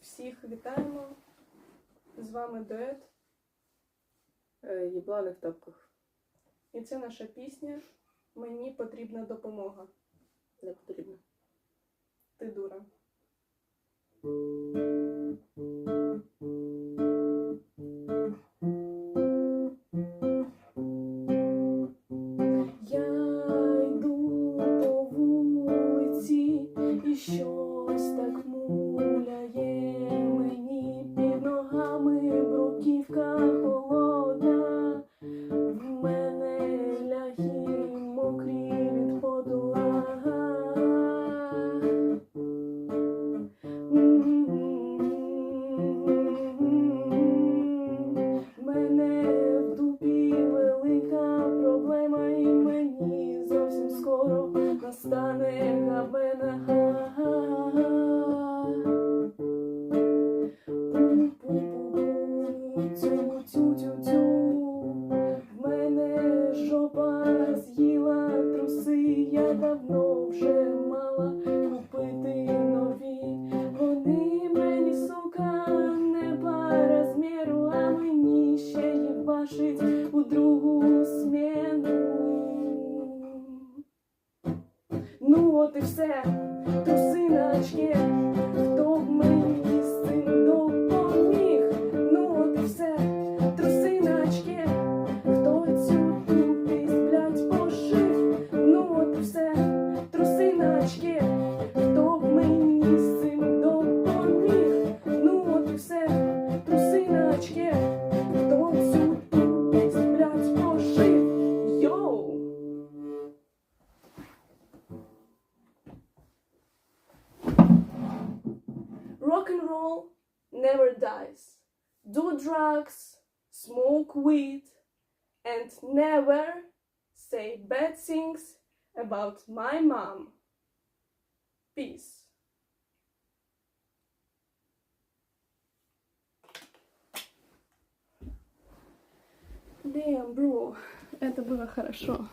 Всіх вітаємо. З вами дует. Єблани в тапках. І це наша пісня Мені потрібна допомога. Щось так муляє мені під ногами бруківка холодна. В мене ляги мокрі від поду. В мене в дупі велика проблема, і мені зовсім скоро настане Тю-тю-тю-тю. В мене жопа з'їла труси, я давно вже мала купити нові. Вони мені, сука, не розміру, а мені ще їбашить у другу зміну. Ну от і все, трусиначки, and roll never dies. Do drugs, smoke weed, and never say bad things about my mom. Peace. Damn, bro, это было хорошо.